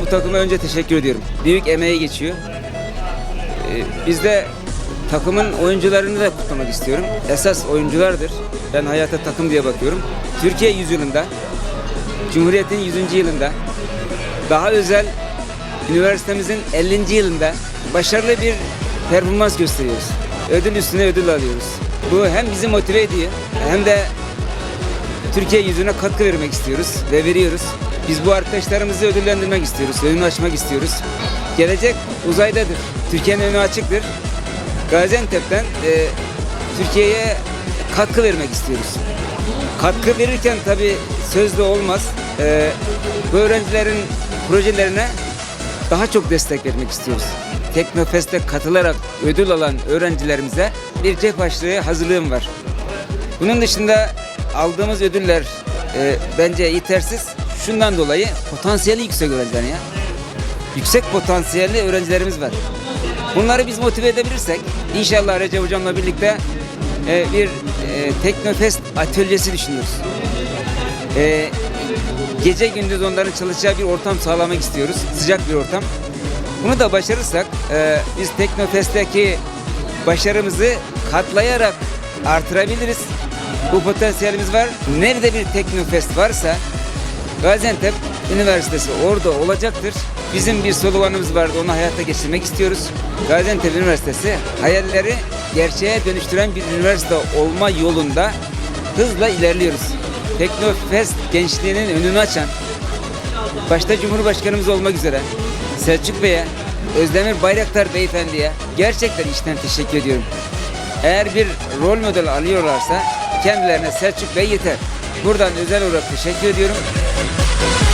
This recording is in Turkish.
Bu takıma önce teşekkür ediyorum. Büyük emeği geçiyor. Ee, Biz de takımın oyuncularını da kutlamak istiyorum. Esas oyunculardır. Ben hayata takım diye bakıyorum. Türkiye yüzyılında, Cumhuriyet'in 100. yılında, daha özel üniversitemizin 50. yılında başarılı bir performans gösteriyoruz. Ödül üstüne ödül alıyoruz. Bu hem bizi motive ediyor hem de Türkiye yüzüne katkı vermek istiyoruz ve veriyoruz. Biz bu arkadaşlarımızı ödüllendirmek istiyoruz, önünü açmak istiyoruz. Gelecek uzaydadır. Türkiye'nin önü açıktır. Gaziantep'ten e, Türkiye'ye katkı vermek istiyoruz. Katkı verirken tabii sözlü olmaz. E, bu öğrencilerin projelerine daha çok destek vermek istiyoruz. Teknofest'e katılarak ödül alan öğrencilerimize bir cep açlığı hazırlığım var. Bunun dışında aldığımız ödüller e, bence yetersiz. Şundan dolayı potansiyeli yüksek öğrenciler ya. Yüksek potansiyelli öğrencilerimiz var. Bunları biz motive edebilirsek inşallah Recep Hocam'la birlikte e, bir e, Teknofest atölyesi düşünüyoruz. E, gece gündüz onların çalışacağı bir ortam sağlamak istiyoruz. Sıcak bir ortam. Bunu da başarırsak e, biz Teknofest'teki başarımızı katlayarak artırabiliriz. Bu potansiyelimiz var. Nerede bir Teknofest varsa Gaziantep Üniversitesi orada olacaktır. Bizim bir sloganımız vardı onu hayata geçirmek istiyoruz. Gaziantep Üniversitesi hayalleri gerçeğe dönüştüren bir üniversite olma yolunda hızla ilerliyoruz. Teknofest gençliğinin önünü açan, başta Cumhurbaşkanımız olmak üzere Selçuk Bey'e, Özdemir Bayraktar Beyefendi'ye gerçekten içten teşekkür ediyorum. Eğer bir rol model alıyorlarsa kendilerine Selçuk Bey yeter. Buradan özel olarak teşekkür ediyorum. Thank you.